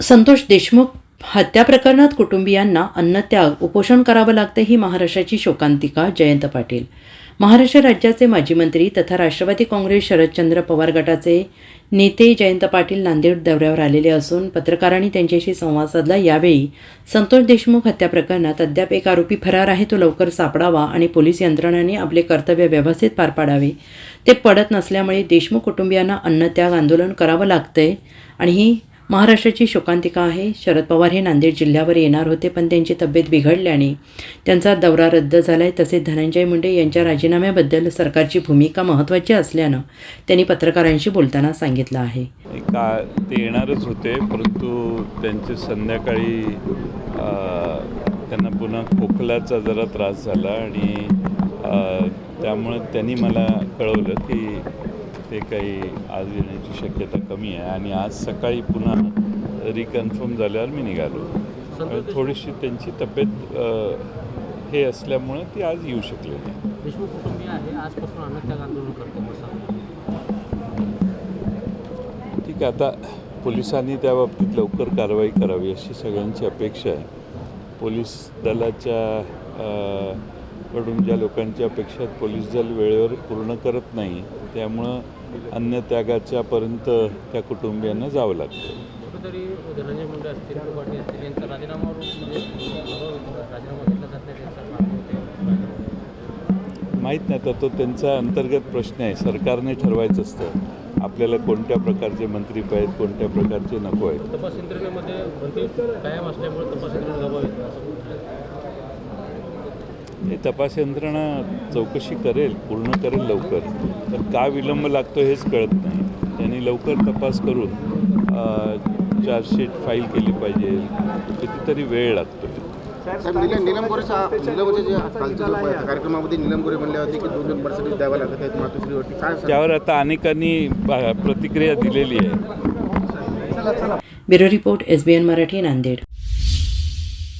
संतोष देशमुख हत्या प्रकरणात कुटुंबियांना अन्नत्याग उपोषण करावं लागतं ही महाराष्ट्राची शोकांतिका जयंत पाटील. महाराष्ट्र राज्याचे माजी मंत्री तथा राष्ट्रवादी काँग्रेस शरदचंद्र पवार गटाचे नेते जयंत पाटील नांदेड दौऱ्यावर आलेले असून पत्रकारांनी त्यांच्याशी संवाद साधला. यावेळी संतोष देशमुख हत्या प्रकरणात अद्याप एक आरोपी फरार आहे तो लवकर सापडावा आणि पोलीस यंत्रणांनी आपले कर्तव्य व्यवस्थित पार पाडावे. ते पडत नसल्यामुळे देशमुख कुटुंबियांना अन्नत्याग आंदोलन करावं लागतंय आणि ही महाराष्ट्राची शोकांतिका आहे. शरद पवार हे नांदेड जिल्ह्यावर येणार होते पण त्यांची तब्येत बिघडल्याने त्यांचा दौरा रद्द झाला आहे तसेच धनंजय मुंडे यांच्या राजीनाम्याबद्दल सरकारची भूमिका महत्त्वाची असल्यानं त्यांनी पत्रकारांशी बोलताना सांगितलं आहे. का ते येणारच होते परंतु त्यांचे संध्याकाळी त्यांना पुन्हा खोकल्याचा जरा त्रास झाला आणि त्यामुळे त्यांनी मला कळवलं की ते काही आज येण्याची शक्यता कमी आहे. आणि आज सकाळी पुन्हा रिकन्फर्म झाल्यावर मी निघालो. थोडीशी त्यांची तब्येत हे असल्यामुळे ती आज येऊ शकले नाही. देशमुख कुटुंबीय आहे. आजपासून अन्नत्याग आंदोलन करतो कसं ठीक आहे. आता पोलिसांनी त्या बाबतीत लवकर कारवाई करावी अशी सगळ्यांची अपेक्षा आहे. पोलीस दलाच्या कडून ज्या लोकांची अपेक्षा आहेत पोलीस दल वेळेवर पूर्ण करत नाही. त्यामुळं अन्नत्यागाच्या पर्यंत त्या कुटुंबियांना जावं लागतं. कुठेतरी धनंजय मुंडे असतील किंवा पाटील असतील यांचा राजीनामा म्हणजे राजीनामा घेतला जात नाही त्यांचा मागणी होते. माहीत नाही आता तो त्यांचा अंतर्गत प्रश्न आहे. सरकारने ठरवायचं असतं आपल्याला कोणत्या प्रकारचे मंत्री पाहिजेत कोणत्या प्रकारचे नको आहेत. तपास यंत्रणेमध्ये कायम असल्यामुळे तपास यंत्रणा तपास यंत्रणा चौकशी करेल पूर्ण करेल लवकर. तर का विलंब लागतो हेच कळत नाही. त्यांनी लवकर तपास करून चार्जशीट फाईल केली पाहिजे. कितीतरी वेळ लागतो निलम कार्यक्रमामध्ये निलम गोरे म्हणले होते की दोन द्यावं लागत आहेत मातोश्रीवरती. काय? त्यावर आता अनेकांनी प्रतिक्रिया दिलेली आहे. Bureau report S B N Marathi Nanded.